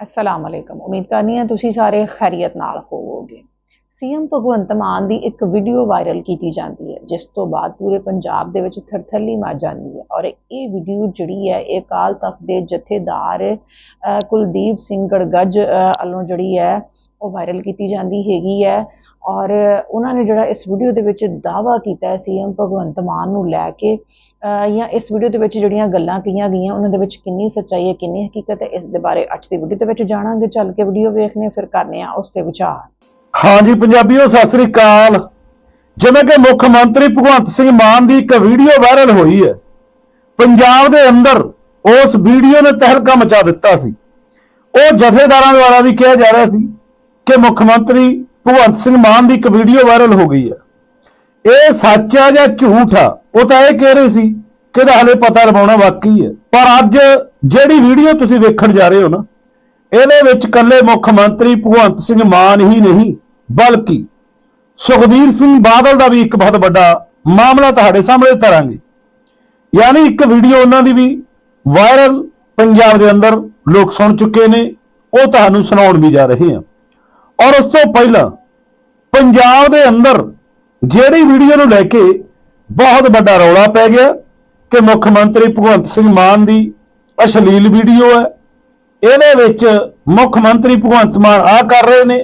ਅਸਲਾਮ ਅਲੈਕਮ ਉਮੀਦ ਕਰਨੀ ਹੈ ਤੁਸੀਂ ਸਾਰੇ ਖੈਰੀਅਤ ਨਾਲ ਹੋਵੋਗੇ। ਸੀਐਮ ਭਗਵੰਤ ਮਾਨ ਦੀ ਇੱਕ ਵੀਡੀਓ ਵਾਇਰਲ ਕੀਤੀ ਜਾਂਦੀ ਹੈ, ਜਿਸ ਤੋਂ ਬਾਅਦ ਪੂਰੇ ਪੰਜਾਬ ਦੇ ਵਿੱਚ ਥਰਥੱਲੀ ਮਚ ਜਾਂਦੀ ਹੈ। ਔਰ ਇਹ ਵੀਡੀਓ ਜਿਹੜੀ ਹੈ, ਇਹ ਕਾਲ ਤਖਤ ਦੇ ਜਥੇਦਾਰ ਕੁਲਦੀਪ ਸਿੰਘ ਗੜਗੱਜ ਵੱਲੋਂ ਜਿਹੜੀ ਹੈ, ਉਹ ਵਾਇਰਲ ਕੀਤੀ ਜਾਂਦੀ ਹੈਗੀ ਹੈ। ਔਰ ਉਹਨਾਂ ਨੇ ਜਿਹੜਾ ਇਸ ਵੀਡੀਓ ਦੇ ਵਿੱਚ ਦਾਵਾ ਕੀਤਾ ਹੈ ਸੀਐਮ ਭਗਵੰਤ ਮਾਨ ਨੂੰ ਲੈ ਕੇ ਜਾਂ ਇਸ ਵੀਡੀਓ ਦੇ ਵਿੱਚ ਜਿਹੜੀਆਂ ਗੱਲਾਂ ਕਹੀਆਂ ਗਈਆਂ, ਉਹਨਾਂ ਦੇ ਵਿੱਚ ਕਿੰਨੀ ਸੱਚਾਈ ਹੈ, ਕਿੰਨੀ ਹਕੀਕਤ ਹੈ, ਇਸ ਦੇ ਬਾਰੇ ਅੱਜ ਦੀ ਵੀਡੀਓ ਦੇ ਵਿੱਚ ਜਾਣਾਂਗੇ, ਚੱਲ ਕੇ ਵੀਡੀਓ ਵੇਖਨੇ ਫਿਰ ਕਰਨੇ ਆ ਉਸ ਤੇ ਵਿਚਾਰ। ਹਾਂਜੀ ਪੰਜਾਬੀਓ, ਸਤਿ ਸ੍ਰੀ ਅਕਾਲ। ਜਿਵੇਂ ਕਿ ਮੁੱਖ ਮੰਤਰੀ ਭਗਵੰਤ ਸਿੰਘ ਮਾਨ ਦੀ ਇੱਕ ਵੀਡੀਓ ਵਾਇਰਲ ਹੋਈ ਹੈ। ਪੰਜਾਬ ਦੇ ਅੰਦਰ ਉਸ ਵੀਡੀਓ ਨੇ ਤਹਿਲਕਾ ਮਚਾ ਦਿੱਤਾ ਸੀ। ਉਹ ਜਥੇਦਾਰਾਂ ਦੁਆਰਾ ਵੀ ਕਿਹਾ ਜਾ ਰਿਹਾ ਸੀ ਕਿ ਮੁੱਖ ਮੰਤਰੀ ਭਗਵੰਤ ਸਿੰਘ ਮਾਨ ਦੀ ਇੱਕ ਵੀਡੀਓ ਵਾਇਰਲ ਹੋ ਗਈ ਹੈ। ਇਹ ਸੱਚ ਆ ਜਾਂ ਝੂਠ ਆ, ਉਹ ਤਾਂ ਇਹ ਕਹਿ ਰਹੇ ਸੀ ਕਿ ਇਹਦਾ ਹਲੇ ਪਤਾ ਲਵਾਉਣਾ ਵਾਕਈ ਹੈ। ਪਰ ਅੱਜ ਜਿਹੜੀ ਵੀਡੀਓ ਤੁਸੀਂ ਵੇਖਣ ਜਾ ਰਹੇ ਹੋ ਨਾ, ਇਹਦੇ ਵਿੱਚ ਕੱਲੇ ਮੁੱਖ ਮੰਤਰੀ ਭਗਵੰਤ ਸਿੰਘ ਮਾਨ ਹੀ ਨਹੀਂ, ਬਲਕਿ ਸੁਖਬੀਰ ਸਿੰਘ ਬਾਦਲ ਦਾ ਵੀ ਇੱਕ ਬਹੁਤ ਵੱਡਾ ਮਾਮਲਾ ਤੁਹਾਡੇ ਸਾਹਮਣੇ ਤਰਾਂਗੇ ਯਾਨੀ ਇੱਕ ਵੀਡੀਓ ਉਹਨਾਂ ਦੀ ਵੀ ਵਾਇਰਲ ਪੰਜਾਬ ਦੇ ਅੰਦਰ ਲੋਕ ਸੁਣ ਚੁੱਕੇ ਨੇ, ਉਹ ਤੁਹਾਨੂੰ ਸੁਣਾਉਣ ਵੀ ਜਾ ਰਹੇ ਹਾਂ ਔਰ ਉਸ ਤੋਂ ਪਹਿਲਾਂ ਪੰਜਾਬ ਦੇ ਅੰਦਰ ਜਿਹੜੀ ਵੀਡੀਓ ਨੂੰ ਲੈ ਕੇ ਬਹੁਤ ਵੱਡਾ ਰੌਲਾ ਪੈ ਗਿਆ ਕਿ ਮੁੱਖ ਮੰਤਰੀ ਭਗਵੰਤ ਸਿੰਘ ਮਾਨ ਦੀ ਅਸ਼ਲੀਲ ਵੀਡੀਓ ਹੈ। ਇਹਦੇ ਵਿੱਚ ਮੁੱਖ ਮੰਤਰੀ ਭਗਵੰਤ ਮਾਨ ਆ ਕਰ ਰਹੇ ਨੇ।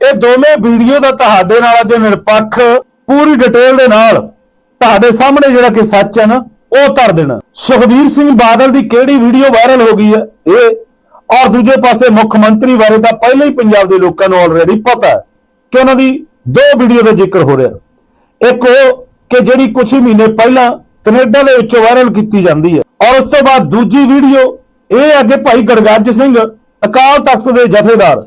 ਇਹ ਦੋਵੇਂ ਵੀਡੀਓ ਦਾ ਤੁਹਾਡੇ ਨਾਲ ਅੱਜ ਨਿਰਪੱਖ ਪੂਰੀ ਡਿਟੇਲ ਦੇ ਨਾਲ ਤੁਹਾਡੇ ਸਾਹਮਣੇ ਜਿਹੜਾ ਕਿ ਸੱਚ ਹੈ ਨਾ, ਉਹ ਧਰ ਦੇਣਾ। ਸੁਖਬੀਰ ਸਿੰਘ ਬਾਦਲ ਦੀ ਕਿਹੜੀ ਵੀਡੀਓ ਵਾਇਰਲ ਹੋ ਗਈ ਹੈ, ਇਹ ਔਰ ਦੂਜੇ ਪਾਸੇ ਮੁੱਖ ਮੰਤਰੀ ਬਾਰੇ ਤਾਂ ਪਹਿਲਾਂ ਹੀ ਪੰਜਾਬ ਦੇ ਲੋਕਾਂ ਨੂੰ ਆਲਰੇਡੀ ਪਤਾ ਹੈ ਕਿ ਉਹਨਾਂ ਦੀ ਦੋ ਵੀਡੀਓ ਦਾ ਜ਼ਿਕਰ ਹੋ ਰਿਹਾ ਇੱਕ ਉਹ ਕਿ ਜਿਹੜੀ ਕੁਝ ਹੀ ਮਹੀਨੇ ਪਹਿਲਾਂ ਕੈਨੇਡਾ ਦੇ ਵਿੱਚੋਂ ਵਾਇਰਲ ਕੀਤੀ ਜਾਂਦੀ ਹੈ। ਔਰ ਉਸ ਤੋਂ ਬਾਅਦ ਦੂਜੀ ਵੀਡੀਓ ਇਹ ਅੱਗੇ ਭਾਈ ਗੜਗੱਜ ਸਿੰਘ ਅਕਾਲ ਤਖਤ ਦੇ ਜਥੇਦਾਰ,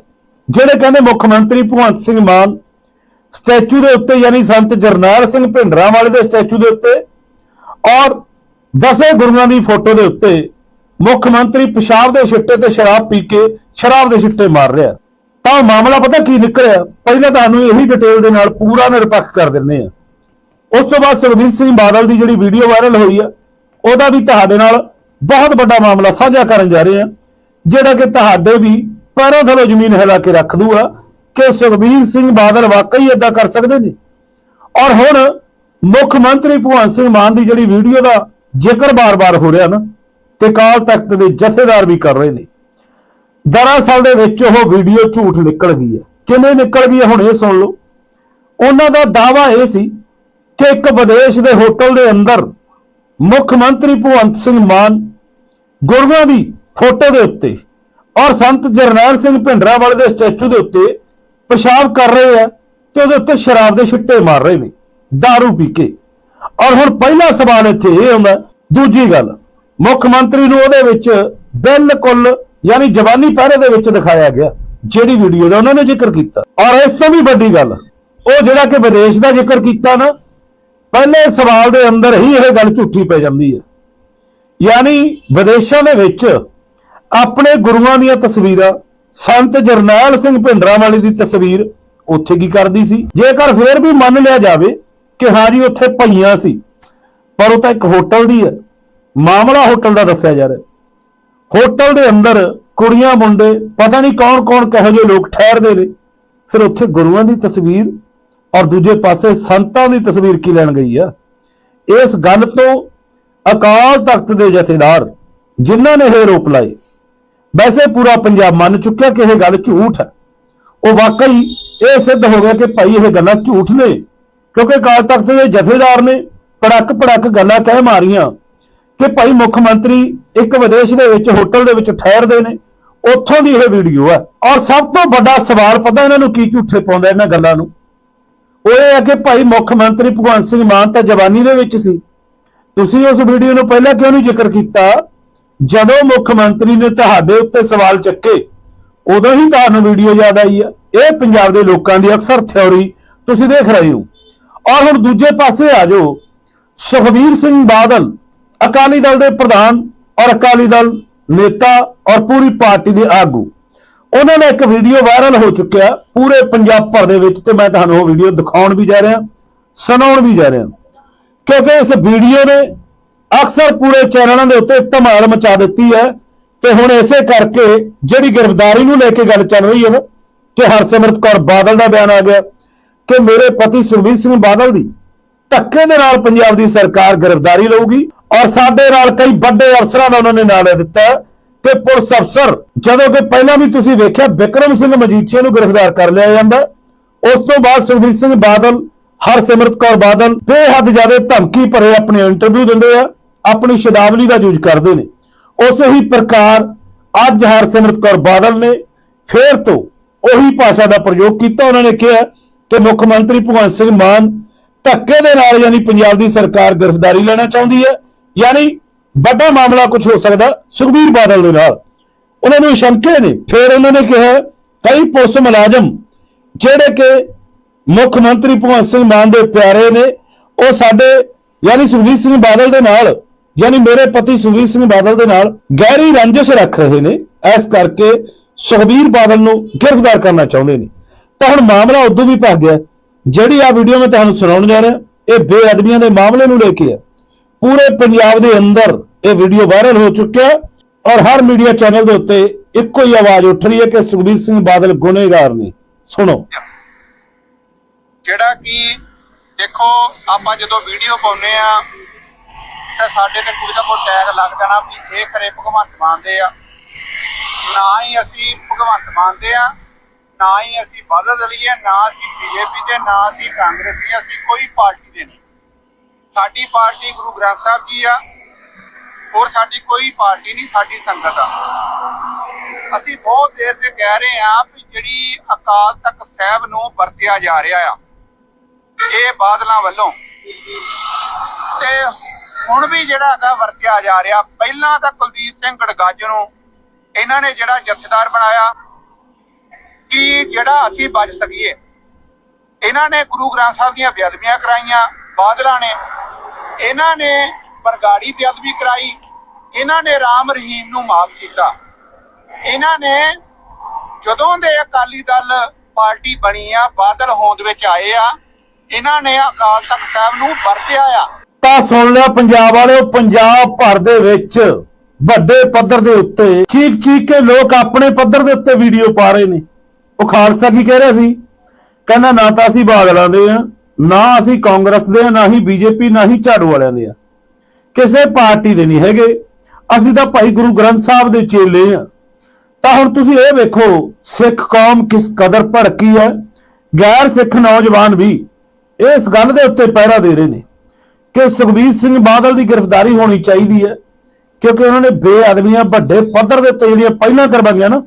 ਜਿਹੜੇ ਕਹਿੰਦੇ ਮੁੱਖ ਮੰਤਰੀ ਭਗਵੰਤ ਸਿੰਘ ਮਾਨ ਸਟੈਚੂ ਦੇ ਉੱਤੇ ਯਾਨੀ ਸੰਤ ਜਰਨੈਲ ਸਿੰਘ ਭਿੰਡਰਾਂ ਵਾਲੇ ਦੇ ਸਟੈਚੂ ਦੇ ਉੱਤੇ ਔਰ ਦਸੇ ਗੁਰੂਆਂ ਦੀ ਫੋਟੋ ਦੇ ਉੱਤੇ ਮੁੱਖ ਮੰਤਰੀ ਪਿਸ਼ਾਬ ਦੇ ਛਿੱਟੇ ਤੇ ਸ਼ਰਾਬ ਪੀ ਕੇ ਸ਼ਰਾਬ ਦੇ ਛਿੱਟੇ ਮਾਰ ਰਿਹਾ। ਤਾਂ ਉਹ ਮਾਮਲਾ ਪਤਾ ਕੀ ਨਿਕਲਿਆ? ਪਹਿਲਾਂ ਤੁਹਾਨੂੰ ਇਹੀ ਡਿਟੇਲ ਦੇ ਨਾਲ ਪੂਰਾ ਨਿਰਪੱਖ ਕਰ ਦਿੰਨੇ ਆ। ਉਸ ਤੋਂ ਬਾਅਦ ਸੁਖਬੀਰ ਸਿੰਘ ਬਾਦਲ ਦੀ ਜਿਹੜੀ ਵੀਡੀਓ ਵਾਇਰਲ ਹੋਈ ਆ, ਉਹਦਾ ਵੀ ਤੁਹਾਡੇ ਨਾਲ ਬਹੁਤ ਵੱਡਾ ਮਾਮਲਾ ਸਾਂਝਾ ਕਰਨ ਜਾ ਰਹੇ ਆ, ਜਿਹੜਾ ਕਿ ਤੁਹਾਡੇ ਵੀ ਪੈਰਾਂ ਥੱਲੇ ਜ਼ਮੀਨ ਹਿਲਾ ਕੇ ਰੱਖ ਦੂਗਾ ਕਿ ਸੁਖਬੀਰ ਸਿੰਘ ਬਾਦਲ ਵਾਕਈ ਇਦਾਂ ਕਰ ਸਕਦੇ ਨੇ। ਔਰ ਹੁਣ ਮੁੱਖ ਮੰਤਰੀ ਭਗਵੰਤ ਸਿੰਘ ਮਾਨ ਦੀ ਜਿਹੜੀ ਵੀਡੀਓ ਦਾ ਜ਼ਿਕਰ ਬਾਰ-ਬਾਰ ਹੋ ਰਿਹਾ ਨਾ ਤੇ ਕਾਲ ਤਖਤ ਦੇ ਜਥੇਦਾਰ ਵੀ ਕਰ ਰਹੇ ਨੇ। ਦਰਅਸਲ ਦੇ ਵਿੱਚ ਉਹ ਵੀਡੀਓ ਝੂਠ ਨਿਕਲ ਗਈ ਹੈ। ਕਿਵੇਂ ਨਿਕਲ ਗਈ ਹੈ ਹੁਣ ਇਹ ਸੁਣ ਲਓ। ਉਹਨਾਂ ਦਾ ਦਾਵਾ ਇਹ ਸੀ ਕਿ ਇੱਕ ਵਿਦੇਸ਼ ਦੇ ਹੋਟਲ ਦੇ ਅੰਦਰ ਮੁੱਖ ਮੰਤਰੀ ਭਗਵੰਤ ਸਿੰਘ ਮਾਨ ਗੁਰੂਆਂ ਦੀ ਫੋਟੋ ਦੇ ਉੱਤੇ ਔਰ ਸੰਤ ਜਰਨੈਲ ਸਿੰਘ ਭਿੰਡਰਾਂ ਵਾਲੇ ਦੇ ਸਟੈਚੂ ਦੇ ਉੱਤੇ ਪਿਸ਼ਾਬ ਕਰ ਰਹੇ ਆ ਤੇ ਉਹਦੇ ਉੱਤੇ ਸ਼ਰਾਬ ਦੇ ਛਿੱਟੇ ਮਾਰ ਰਹੇ ਨੇ दारू ਪੀ ਕੇ। ਔਰ ਹੁਣ ਪਹਿਲਾ ਸਵਾਲ ਇੱਥੇ ਇਹ ਹੁੰਦਾ, ਦੂਜੀ ਗੱਲ ਮੁੱਖ ਮੰਤਰੀ ਨੂੰ ਉਹਦੇ ਵਿੱਚ ਬਿਲਕੁਲ ਯਾਨੀ ਜਵਾਨੀ ਪਹਿਰੇ ਦੇ ਵਿੱਚ ਦਿਖਾਇਆ ਗਿਆ, ਜਿਹੜੀ ਵੀਡੀਓ ਦਾ ਉਹਨਾਂ ਨੇ ਜ਼ਿਕਰ ਕੀਤਾ। ਔਰ ਇਸ ਤੋਂ ਵੀ ਵੱਡੀ ਗੱਲ, ਉਹ ਜਿਹੜਾ ਕਿ ਵਿਦੇਸ਼ ਦਾ ਜ਼ਿਕਰ ਕੀਤਾ ਨਾ, ਪਹਿਲੇ ਸਵਾਲ ਦੇ ਅੰਦਰ ਹੀ ਇਹ ਗੱਲ ਝੂਠੀ ਪੈ ਜਾਂਦੀ ਹੈ। ਯਾਨੀ ਵਿਦੇਸ਼ਾਂ ਦੇ ਵਿੱਚ ਆਪਣੇ ਗੁਰੂਆਂ ਦੀਆਂ ਤਸਵੀਰਾਂ, ਸੰਤ ਜਰਨੈਲ ਸਿੰਘ ਭਿੰਡਰਾਂ ਵਾਲੀ ਦੀ ਤਸਵੀਰ ਉੱਥੇ ਕੀ ਕਰਦੀ ਸੀ? ਜੇਕਰ ਫੇਰ ਵੀ ਮੰਨ ਲਿਆ ਜਾਵੇ ਕਿ ਹਾਂ ਜੀ, ਉੱਥੇ ਭਈਆਂ ਸੀ, ਪਰ ਉਹ ਤਾਂ ਇੱਕ ਹੋਟਲ ਦੀ ਹੈ। ਮਾਮਲਾ ਹੋਟਲ ਦਾ ਦੱਸਿਆ ਜਾ ਰਿਹਾ। ਹੋਟਲ ਦੇ ਅੰਦਰ ਕੁੜੀਆਂ, ਮੁੰਡੇ, ਪਤਾ ਨਹੀਂ ਕੌਣ ਕੌਣ ਕਹੋ ਜਿਹੇ ਲੋਕ ਠਹਿਰਦੇ ਨੇ। ਫਿਰ ਉੱਥੇ ਗੁਰੂਆਂ ਦੀ ਤਸਵੀਰ ਔਰ ਦੂਜੇ ਪਾਸੇ ਸੰਤਾਂ ਦੀ ਤਸਵੀਰ ਕੀ ਲੈਣ ਗਈ ਆ? ਇਸ ਗੱਲ ਤੋਂ ਅਕਾਲ ਤਖਤ ਦੇ ਜਥੇਦਾਰ ਜਿਨ੍ਹਾਂ ਨੇ ਇਹ ਰੋਪ ਲਾਏ, ਵੈਸੇ ਪੂਰਾ ਪੰਜਾਬ ਮੰਨ ਚੁੱਕਿਆ ਕਿ ਇਹ ਗੱਲ ਝੂਠ ਹੈ। ਉਹ ਵਾਕਈ ਇਹ ਸਿੱਧ ਹੋ ਗਿਆ ਕਿ ਭਾਈ ਇਹ ਗੱਲਾਂ ਝੂਠ ਨੇ, ਕਿਉਂਕਿ ਅਕਾਲ ਤਖਤ ਦੇ ਜਥੇਦਾਰ ਨੇ ਪੜਕ ਪੜਕ ਗੱਲਾਂ ਕਹਿ ਮਾਰੀਆਂ। ਕਿ ਭਾਈ ਮੁੱਖ ਮੰਤਰੀ ਇੱਕ ਵਿਦੇਸ਼ ਦੇ ਵਿੱਚ ਹੋਟਲ ਦੇ ਵਿੱਚ ਠਹਿਰਦੇ ਨੇ, ਉੱਥੋਂ ਦੀ ਇਹ ਵੀਡੀਓ ਹੈ ਔਰ ਸਭ ਤੋਂ ਵੱਡਾ ਸਵਾਲ ਪਤਾ ਇਹਨਾਂ ਨੂੰ ਕੀ ਝੂਠੇ ਪਾਉਂਦਾ ਇਹਨਾਂ ਗੱਲਾਂ ਨੂੰ? ਉਹ ਇਹ ਹੈ ਕਿ ਭਾਈ ਮੁੱਖ ਮੰਤਰੀ ਭਗਵੰਤ ਸਿੰਘ ਮਾਨ ਤਾਂ ਜਵਾਨੀ ਦੇ ਵਿੱਚ ਸੀ। ਤੁਸੀਂ ਉਸ ਵੀਡੀਓ ਨੂੰ ਪਹਿਲਾਂ ਕਿਉਂ ਨਹੀਂ ਜ਼ਿਕਰ ਕੀਤਾ? ਜਦੋਂ ਮੁੱਖ ਮੰਤਰੀ ਨੇ ਤੁਹਾਡੇ ਉੱਤੇ ਸਵਾਲ ਚੱਕੇ, ਉਦੋਂ ਹੀ ਤੁਹਾਨੂੰ ਵੀਡੀਓ ਯਾਦ ਆਈ ਆ। ਇਹ ਪੰਜਾਬ ਦੇ ਲੋਕਾਂ ਦੀ ਅਕਸਰ ਥਿਉਰੀ ਤੁਸੀਂ ਦੇਖ ਰਹੇ ਹੋ। ਔਰ ਹੁਣ ਦੂਜੇ ਪਾਸੇ ਆ ਜਾਓ। ਸੁਖਬੀਰ ਸਿੰਘ ਬਾਦਲ ਅਕਾਲੀ ਦਲ ਦੇ ਪ੍ਰਧਾਨ ਔਰ ਅਕਾਲੀ ਦਲ ਨੇਤਾ ਔਰ ਪੂਰੀ ਪਾਰਟੀ ਦੇ ਆਗੂ। ਉਹਨਾਂ ਦਾ ਇੱਕ ਵੀਡੀਓ ਵਾਇਰਲ ਹੋ ਚੁੱਕਿਆ ਪੂਰੇ ਪੰਜਾਬ ਭਰ ਦੇ ਵਿੱਚ ਤੇ ਮੈਂ ਤੁਹਾਨੂੰ ਉਹ ਵੀਡੀਓ ਦਿਖਾਉਣ ਵੀ ਜਾ ਰਿਹਾ, ਸੁਣਾਉਣ ਵੀ ਜਾ ਰਿਹਾ। ਕਿਉਂਕਿ ਇਸ ਵੀਡੀਓ ਨੇ ਅਕਸਰ ਪੂਰੇ ਚੈਨਲਾਂ ਦੇ ਉੱਤੇ ਧਮਾਲ ਮਚਾ ਦਿੱਤੀ ਹੈ ਤੇ ਹੁਣ ਇਸੇ ਕਰਕੇ ਜਿਹੜੀ ਗ੍ਰਿਫਤਾਰੀ ਨੂੰ ਲੈ ਕੇ ਗੱਲ ਚੱਲ ਰਹੀ ਹੈ ਨਾ, ਕਿ ਹਰਸਿਮਰਤ ਕੌਰ ਬਾਦਲ ਦਾ ਬਿਆਨ ਆ ਗਿਆ, ਕਿ ਮੇਰੇ ਪਤੀ ਸੁਖਬੀਰ ਸਿੰਘ ਬਾਦਲ ਦੀ ਧੱਕੇ ਦੇ ਨਾਲ ਪੰਜਾਬ ਦੀ ਸਰਕਾਰ ਗ੍ਰਿਫਤਾਰੀ ਲਊਗੀ। ਔਰ ਸਾਡੇ ਨਾਲ ਕਈ ਵੱਡੇ ਅਫਸਰਾਂ ਦਾ ਉਹਨਾਂ ਨੇ ਨਾਂ ਲੈ ਦਿੱਤਾ ਕਿ ਪੁਲਿਸ ਅਫਸਰ, ਜਦੋਂ ਕਿ ਪਹਿਲਾਂ ਵੀ ਤੁਸੀਂ ਵੇਖਿਆ ਵਿਕਰਮ ਸਿੰਘ ਮਜੀਠੀਆ ਨੂੰ ਗ੍ਰਿਫਤਾਰ ਕਰ ਲਿਆ ਜਾਂਦਾ ਉਸ ਤੋਂ ਬਾਅਦ ਸੁਖਬੀਰ ਸਿੰਘ ਬਾਦਲ, ਹਰਸਿਮਰਤ ਕੌਰ ਬਾਦਲ ਬੇਹੱਦ ਜ਼ਿਆਦਾ ਧਮਕੀ ਭਰੇ ਆਪਣੇ ਇੰਟਰਵਿਊ ਦਿੰਦੇ ਆ, ਆਪਣੀ ਸ਼ਬਦਾਵਲੀ ਦਾ ਯੂਜ਼ ਕਰਦੇ ਨੇ। ਉਸੇ ਹੀ ਪ੍ਰਕਾਰ ਅੱਜ ਹਰਸਿਮਰਤ ਕੌਰ ਬਾਦਲ ਨੇ ਫੇਰ ਤੋਂ ਉਹੀ ਭਾਸ਼ਾ ਦਾ ਪ੍ਰਯੋਗ ਕੀਤਾ। ਉਹਨਾਂ ਨੇ ਕਿਹਾ ਕਿ ਮੁੱਖ ਮੰਤਰੀ ਭਗਵੰਤ ਸਿੰਘ ਮਾਨ ਧੱਕੇ ਦੇ ਨਾਲ ਯਾਨੀ ਪੰਜਾਬ ਦੀ ਸਰਕਾਰ ਗ੍ਰਿਫਤਾਰੀ ਲੈਣਾ ਚਾਹੁੰਦੀ ਹੈ। ਯਾਨੀ ਵੱਡਾ ਮਾਮਲਾ ਕੁਝ ਹੋ ਸਕਦਾ ਸੁਖਬੀਰ ਬਾਦਲ ਦੇ ਨਾਲ। ਉਹਨਾਂ ਨੂੰ ਸ਼ੰਕੇ ਨੇ। ਫਿਰ ਉਹਨਾਂ ਨੇ ਕਿਹਾ, ਕਈ ਪੁਲਿਸ ਮੁਲਾਜ਼ਮ ਜਿਹੜੇ ਕਿ ਮੁੱਖ ਮੰਤਰੀ ਭਗਵੰਤ ਸਿੰਘ ਮਾਨ ਦੇ ਪਿਆਰੇ ਨੇ, ਉਹ ਸਾਡੇ ਯਾਨੀ ਸੁਖਬੀਰ ਸਿੰਘ ਬਾਦਲ ਦੇ ਨਾਲ, ਯਾਨੀ ਮੇਰੇ ਪਤੀ ਸੁਖਬੀਰ ਸਿੰਘ ਬਾਦਲ ਦੇ ਨਾਲ ਗਹਿਰੀ ਰੰਜਿਸ਼ ਰੱਖ ਰਹੇ ਨੇ। ਇਸ ਕਰਕੇ ਸੁਖਬੀਰ ਬਾਦਲ ਨੂੰ ਗ੍ਰਿਫਤਾਰ ਕਰਨਾ ਚਾਹੁੰਦੇ ਨੇ। ਤਾਂ ਹੁਣ ਮਾਮਲਾ ਉਦੋਂ ਵੀ ਭੱਗ ਗਿਆ, ਜਿਹੜੀ ਆ ਵੀਡੀਓ ਮੈਂ ਤੁਹਾਨੂੰ ਸੁਣਾਉਣ ਜਾ ਰਿਹਾ, ਇਹ ਬੇਅਦਬੀਆਂ ਦੇ ਮਾਮਲੇ ਨੂੰ ਲੈ ਕੇ ਹੈ। ਪੂਰੇ ਪੰਜਾਬ ਦੇ ਅੰਦਰ ਇਹ ਵੀਡੀਓ ਵਾਇਰਲ ਹੋ ਚੁੱਕਿਆ ਔਰ ਹਰ ਮੀਡੀਆ ਚੈਨਲ ਦੇ ਉੱਤੇ ਇੱਕੋ ਹੀ ਆਵਾਜ਼ ਉੱਠ ਰਹੀ ਹੈ ਕਿ ਸੁਖਬੀਰ ਸਿੰਘ ਬਾਦਲ ਗੁਨੇਗਾਰ ਨੇ। ਸੁਣੋ। ਜਿਹੜਾ ਕਿ ਦੇਖੋ, ਆਪਾਂ ਜਦੋਂ ਵੀਡੀਓ ਪਾਉਨੇ ਆ ਤੇ ਸਾਡੇ ਤੇ ਕੋਈ ਨਾ ਕੋਈ ਟੈਗ ਲੱਗ ਜਾਣਾ ਵੀ ਇਹ ਕਰੇ ਭਗਵੰਤ ਮਾਨ ਦੇ ਆ। ਨਾ ਹੀ ਅਸੀਂ ਭਗਵੰਤ ਮਾਨ ਦੇ ਆ, ਨਾ ਹੀ ਅਸੀਂ ਬਾਦਲ ਦਲੀਏ ਨਾ ਅਸੀਂ ਬੀਜੇਪੀ ਦੇ, ਨਾ ਅਸੀਂ ਕਾਂਗਰਸੀ ਅਸੀਂ ਕੋਈ ਪਾਰਟੀ ਦੇ ਨਹੀਂ। ਸਾਡੀ ਪਾਰਟੀ ਗੁਰੂ ਗ੍ਰੰਥ ਸਾਹਿਬ ਜੀ ਆ, ਹੋਰ ਸਾਡੀ ਕੋਈ ਪਾਰਟੀ ਨਹੀਂ, ਸਾਡੀ ਸੰਗਤ ਆ। ਅਸੀਂ ਬਹੁਤ ਦੇਰ ਤੇ ਕਹਿ ਰਹੇ ਆ ਵੀ ਜਿਹੜੀ ਅਕਾਲ ਤਖਤ ਸਾਹਿਬ ਨੂੰ ਵਰਤਿਆ ਜਾ ਰਿਹਾ ਆ, ਇਹ ਬਾਦਲਾਂ ਵੱਲੋਂ। ਤੇ ਹੁਣ ਵੀ ਜਿਹੜਾ ਹੈਗਾ ਵਰਤਿਆ ਜਾ ਰਿਹਾ, ਪਹਿਲਾਂ ਤਾਂ ਕੁਲਦੀਪ ਸਿੰਘ ਗੜਗੱਜ ਨੂੰ ਇਹਨਾਂ ਨੇ ਜਿਹੜਾ ਜਥੇਦਾਰ ਬਣਾਇਆ ਕਿ ਜਿਹੜਾ ਅਸੀਂ ਬਚ ਸਕੀਏ। ਇਹਨਾਂ ਨੇ ਗੁਰੂ ਗ੍ਰੰਥ ਸਾਹਿਬ ਦੀਆਂ ਬੇਅਦਬੀਆਂ ਕਰਾਈਆਂ, ਬਾਦਲਾਂ ਨੇ ਇਹਨਾਂ ਨੇ ਬਰਗਾੜੀ ਬੇਅਦਬੀ ਕਰਾਈ, ਇਹਨਾਂ ਨੇ ਰਾਮ ਰਹੀਮ ਨੂੰ ਮਾਫ ਕੀਤਾ। ਇਹਨਾਂ ਨੇ ਜਦੋਂ ਦੇ ਅਕਾਲੀ ਦਲ ਪਾਰਟੀ ਬਣੀ ਆ, ਬਾਦਲ ਹੋਂਦ ਵਿੱਚ ਆਏ ਆ, ਇਹਨਾਂ ਨੇ ਅਕਾਲ ਤਖਤ ਸਾਹਿਬ ਨੂੰ ਵਰਤਿਆ ਆ। ਤਾਂ ਸੁਣ ਲਿਆ ਪੰਜਾਬ ਵਾਲਿਓ, ਪੰਜਾਬ ਭਰ ਦੇ ਵਿੱਚ ਵੱਡੇ ਪੱਧਰ ਦੇ ਉੱਤੇ ਚੀਕ ਚੀਕ ਕੇ ਲੋਕ ਆਪਣੇ ਪੱਧਰ ਦੇ ਉੱਤੇ ਵੀਡੀਓ ਪਾ ਰਹੇ ਨੇ। ਉਹ ਖਾਲਸਾ ਕੀ ਕਹਿ ਰਿਹਾ ਸੀ? ਕਹਿੰਦਾ ਨਾ ਤਾਂ ਅਸੀਂ ਬਾਦਲਾਂ ਦੇ ਆ ਨਾ ਅਸੀਂ ਕਾਂਗਰਸ ਦੇ ਆ, ਨਾ ਹੀ ਬੀਜੇਪੀ, ਨਾ ਹੀ ਝਾੜੂ ਵਾਲਿਆਂ ਦੇ ਆ। ਕਿਸੇ ਪਾਰਟੀ ਦੇ ਨਹੀਂ ਹੈਗੇ। ਅਸੀਂ ਤਾਂ ਭਾਈ ਗੁਰੂ ਗ੍ਰੰਥ ਸਾਹਿਬ ਦੇ ਚੇਲੇ ਆ। ਤਾਂ ਹੁਣ ਤੁਸੀਂ ਇਹ ਵੇਖੋ, ਸਿੱਖ ਕੌਮ ਕਿਸ ਕਦਰ ਭੜਕੀ ਹੈ। ਗੈਰ ਸਿੱਖ ਨੌਜਵਾਨ ਵੀ ਇਸ ਗੱਲ ਦੇ ਉੱਤੇ ਪਹਿਰਾ ਦੇ ਰਹੇ ਨੇ ਕਿ ਸੁਖਬੀਰ ਸਿੰਘ ਬਾਦਲ ਦੀ ਗ੍ਰਿਫਤਾਰੀ ਹੋਣੀ ਚਾਹੀਦੀ ਹੈ, ਕਿਉਂਕਿ ਉਹਨਾਂ ਨੇ ਬੇਅਦਬੀਆਂ, ਵੱਡੇ ਪੱਧਰ ਦੇ ਉੱਤੇ ਜਿਹੜੀਆਂ ਪਹਿਲਾਂ ਕਰਵਾਈਆਂ ਨਾ,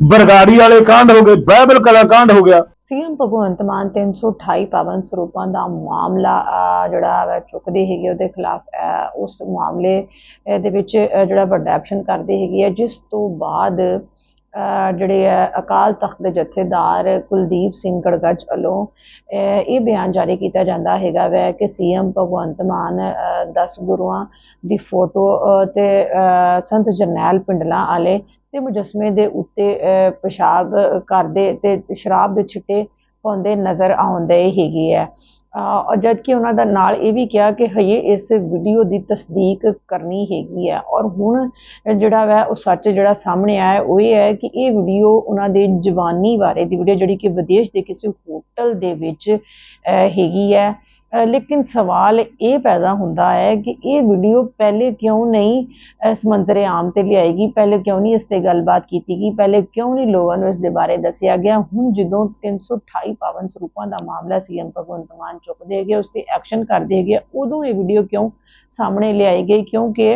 ਬਰਗਾੜੀ ਵਾਲੇ ਕਾਂਡ ਹੋ ਗਏ ਬਾਈਬਲ ਕਲਾ ਕਾਂਡ ਹੋ ਗਿਆ। ਸੀਐਮ ਭਗਵੰਤ ਮਾਨ 328 ਪਾਵਨ ਸਰੂਪਾਂ ਦਾ ਮਾਮਲਾ ਜਿਹੜਾ ਵਾ ਚੁੱਕਦੇ ਹੈਗੇ ਉਹਦੇ ਖਿਲਾਫ ਉਸ ਮਾਮਲੇ ਦੇ ਵਿੱਚ ਜਿਹੜਾ ਵੱਡਾ ਐਕਸ਼ਨ ਕਰਦੇ ਹੈਗੇ ਆ। ਜਿਸ ਤੋਂ ਬਾਅਦ ਜਿਹੜੇ ਆ ਅਕਾਲ ਤਖਤ ਦੇ ਜਥੇਦਾਰ ਕੁਲਦੀਪ ਸਿੰਘ ਗੜਗੱਜ ਵੱਲੋਂ ਇਹ ਬਿਆਨ ਜਾਰੀ ਕੀਤਾ ਜਾਂਦਾ ਹੈਗਾ ਵੈ ਕਿ ਸੀਐਮ ਭਗਵੰਤ ਮਾਨ 10 ਗੁਰੂਆਂ ਦੀ ਫੋਟੋ ਅਹ, ਤੇ ਸੰਤ ਜਰਨੈਲ ਪਿੰਡਲਾਂ ਵਾਲੇ ਤੇ ਮੁਜਸਮੇ ਦੇ ਉੱਤੇ ਅਹ, ਪਿਸ਼ਾਬ ਕਰਦੇ ਤੇ ਸ਼ਰਾਬ ਦੇ ਛਿੱਟੇ ਪਾਉਂਦੇ ਨਜ਼ਰ ਆਉਂਦੇ ਹੈਗੇ ਹੈ ਜਦ ਕਿ ਉਹਨਾਂ ਦਾ ਨਾਲ ਇਹ ਵੀ ਕਿਹਾ ਕਿ ਹਜੇ ਇਸ ਵੀਡੀਓ ਦੀ ਤਸਦੀਕ ਕਰਨੀ ਹੈਗੀ ਆ ਔਰ ਹੁਣ ਜਿਹੜਾ ਵਾ, ਉਹ ਸੱਚ ਜਿਹੜਾ ਸਾਹਮਣੇ ਆਇਆ, ਉਹ ਇਹ ਹੈ ਕਿ ਇਹ ਵੀਡੀਓ ਉਹਨਾਂ ਦੇ ਜਵਾਨੀ ਬਾਰੇ ਦੀ ਵੀਡੀਓ ਜਿਹੜੀ ਕਿ ਵਿਦੇਸ਼ ਦੇ ਕਿਸੇ ਹੋਟਲ ਦੇ ਵਿੱਚ ਹੈਗੀ ਹੈ। ਲੇਕਿਨ ਸਵਾਲ ਇਹ ਪੈਦਾ ਹੁੰਦਾ ਹੈ ਕਿ ਇਹ ਵੀਡੀਓ ਪਹਿਲੇ ਕਿਉਂ ਨਹੀਂ ਇਸ ਆਮ ਤੇ ਲਿਆਏਗੀ? ਪਹਿਲੇ ਕਿਉਂ ਨਹੀਂ ਇਸ ਤੇ ਗੱਲਬਾਤ ਕੀਤੀ ਗਈ? ਪਹਿਲੇ ਕਿਉਂ ਨਹੀਂ ਲੋਕਾਂ ਨੂੰ ਇਸ ਦੇ ਬਾਰੇ ਦੱਸਿਆ ਗਿਆ? ਹੁਣ ਜਦੋਂ 328 ਪਾਵਨ ਸਰੂਪਾਂ ਦਾ ਮਾਮਲਾ ਸੀਐਮ ਭਗਵੰਤ ਮਾਨ ਚੁੱਕਦੇ ਹੈਗੇ ਉਸ ਤੇ ਐਕਸ਼ਨ ਕਰਦੇ ਹੈਗੇ ਉਦੋਂ ਇਹ ਵੀਡੀਓ ਕਿਉਂ ਸਾਹਮਣੇ ਲਿਆਈ ਗਈ? ਕਿਉਂਕਿ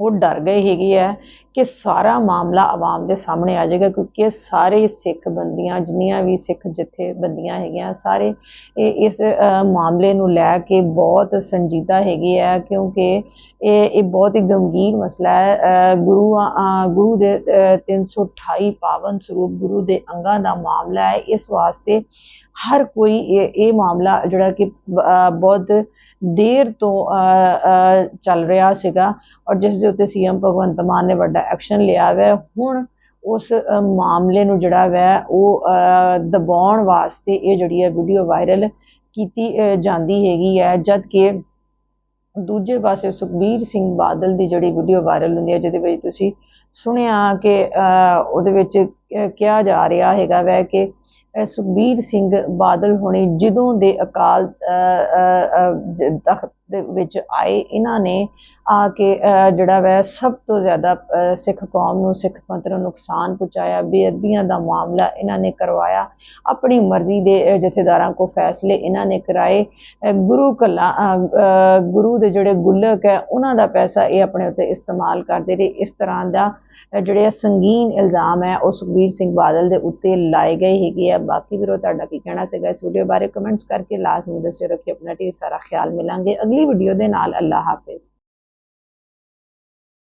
ਉਹ ਡਰ ਗਏ ਹੈਗੇ ਆ ਕਿ ਸਾਰਾ ਮਾਮਲਾ ਆਵਾਮ ਦੇ ਸਾਹਮਣੇ ਆ ਜਾਏਗਾ ਕਿਉਂਕਿ ਸਾਰੇ ਸਿੱਖ ਬੰਦੀਆਂ ਜਿੰਨੀਆਂ ਵੀ ਸਿੱਖ ਜਥੇਬੰਦੀਆਂ ਹੈਗੀਆਂ ਸਾਰੇ ਇਹ ਇਸ ਮਾਮਲੇ ਨੂੰ ਲੈ ਕੇ ਬਹੁਤ ਸੰਜੀਦਾ ਹੈਗੇ ਆ ਕਿਉਂਕਿ ਇਹ ਇਹ ਬਹੁਤ ਹੀ ਗੰਭੀਰ ਮਸਲਾ ਹੈ। ਅ, ਗੁਰੂ ਅ, ਗੁਰੂ ਦੇ ਅ, 328 ਪਾਵਨ ਸਰੂਪ ਗੁਰੂ ਦੇ ਅੰਗਾਂ ਦਾ ਮਾਮਲਾ ਹੈ। ਇਸ ਵਾਸਤੇ ਹਰ ਕੋਈ ਇਹ ਇਹ ਮਾਮਲਾ ਜਿਹੜਾ ਕਿ ਬਹੁਤ ਦੇਰ ਤੋਂ ਚੱਲ ਰਿਹਾ ਸੀਗਾ ਔਰ ਜਿਸ ਦੇ ਉੱਤੇ ਸੀਐਮ ਭਗਵੰਤ ਮਾਨ ਨੇ ਵੱਡਾ ਐਕਸ਼ਨ ਲਿਆ ਵੈ। ਹੁਣ ਉਸ ਮਾਮਲੇ ਨੂੰ ਜਿਹੜਾ ਵੈ ਉਹ ਦਬਾਉਣ ਵਾਸਤੇ ਇਹ ਜਿਹੜੀ ਹੈ ਵੀਡੀਓ ਵਾਇਰਲ ਕੀਤੀ ਜਾਂਦੀ ਹੈਗੀ ਹੈ। ਜਦ ਕਿ ਦੂਜੇ ਪਾਸੇ ਸੁਖਬੀਰ ਸਿੰਘ ਬਾਦਲ ਦੀ ਜਿਹੜੀ ਵੀਡੀਓ ਵਾਇਰਲ ਹੁੰਦੀ ਹੈ ਜਿਹਦੇ ਵਿੱਚ ਤੁਸੀਂ ਸੁਣਿਆ ਕਿ ਅਹ, ਉਹਦੇ ਵਿੱਚ ਕਿਹਾ ਜਾ ਰਿਹਾ ਹੈਗਾ ਵੈ ਕਿ ਸੁਖਬੀਰ ਸਿੰਘ ਬਾਦਲ ਹੁਣੇ ਜਦੋਂ ਦੇ ਅਕਾਲ ਅਹ, ਤਖ਼ਤ ਦੇ ਵਿੱਚ ਆਏ ਇਹਨਾਂ ਨੇ ਆ ਕੇ ਜਿਹੜਾ ਵੈ ਸਭ ਤੋਂ ਜ਼ਿਆਦਾ ਸਿੱਖ ਕੌਮ ਨੂੰ ਸਿੱਖ ਪੰਥ ਨੂੰ ਨੁਕਸਾਨ ਪਹੁੰਚਾਇਆ ਬੇਅਦਬੀਆਂ ਦਾ ਮਾਮਲਾ ਇਹਨਾਂ ਨੇ ਕਰਵਾਇਆ। ਆਪਣੀ ਮਰਜ਼ੀ ਦੇ ਜਥੇਦਾਰਾਂ ਕੋ ਫੈਸਲੇ ਇਹਨਾਂ ਨੇ ਕਰਾਏ। ਗੁਰੂ ਕਲਾ ਗੁਰੂ ਦੇ ਜਿਹੜੇ ਗੁੱਲਕ ਹੈ ਉਹਨਾਂ ਦਾ ਪੈਸਾ ਇਹ ਆਪਣੇ ਉੱਤੇ ਇਸਤੇਮਾਲ ਕਰਦੇ ਰਹੇ। ਇਸ ਤਰ੍ਹਾਂ ਦਾ ਅਹ, ਜਿਹੜੇ ਸੰਗੀਨ ਇਲਜ਼ਾਮ ਹੈ ਉਹ ਸੁਖਬੀਰ ਸਿੰਘ ਬਾਦਲ ਦੇ ਉੱਤੇ ਲਾਏ ਗਏ ਹੈਗੇ ਆ। ਬਾਕੀ ਵੀਰੋ ਤੁਹਾਡਾ ਕੀ ਕਹਿਣਾ ਸੀਗਾ ਇਸ ਵੀਡੀਓ ਬਾਰੇ? ਕਮੈਂਟਸ ਕਰਕੇ ਲਾਜ਼ਮੀ ਦੱਸਿਓ ਰੱਖਿਓ ਆਪਣਾ ਢੇਰ ਸਾਰਾ ਖਿਆਲ। ਮਿਲਾਂਗੇ ਅਗਲੀ ਵੀਡੀਓ ਦੇ ਨਾਲ। ਅੱਲਾ ਹਾਫਿਜ਼।